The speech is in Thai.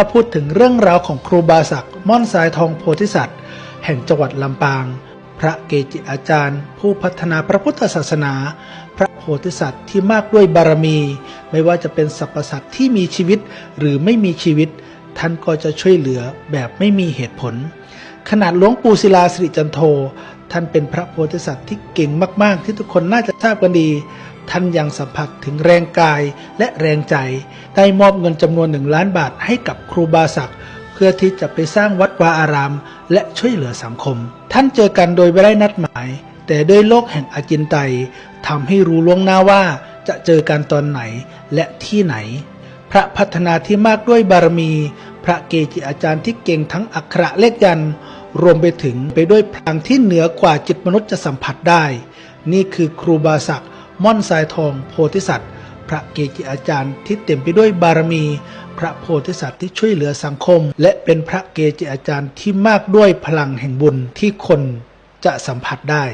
ถ้าพูดถึงเรื่องราวของครูบาศักดิ์ม่อนสายทองโพธิสัตว์ แห่งจังหวัดลำปาง พระเกจิอาจารย์ ผู้พัฒนาพระพุทธศาสนา พระโพธิสัตว์ที่มากด้วยบารมี ไม่ว่าจะเป็นสรรพสัตว์ที่มีชีวิตหรือไม่มีชีวิต ท่านก็จะช่วยเหลือแบบไม่มีเหตุผล ขนาดหลวงปู่ศิลาสิริจันโท ท่านเป็นพระโพธิสัตว์ที่เก่งมาก ๆ ที่ทุกคนน่าจะทราบกันดี ท่านยังสัมผัสถึงแรงกายและแรงใจ ได้มอบเงินจำนวนหนึ่งล้านบาทให้กับครูบาศักดิ์เพื่อที่จะไปสร้างวัดวาอาราม และช่วยเหลือสังคม ท่านเจอกันโดยไม่ได้นัดหมาย แต่ด้วยโลกแห่งอาจินไตยทำให้รู้ล่วงหน้าว่าจะเจอกันตอนไหนและที่ไหน พระพัฒนาที่มากด้วยบารมี พระเกจิอาจารย์ที่เก่งทั้งอักขระเลขยันรวมไปถึงไปด้วยพลังที่เหนือกว่าจิตมนุษย์จะสัมผัสได้ นี่คือครูบาศักดิ์ ม่อนสายทองโพธิสัตว์ พระเกจิอาจารย์ที่เต็มไปด้วยบารมี พระโพธิสัตว์ที่ช่วยเหลือสังคม และเป็นพระเกจิอาจารย์ที่มากด้วยพลังแห่งบุญที่คนจะสัมผัสได้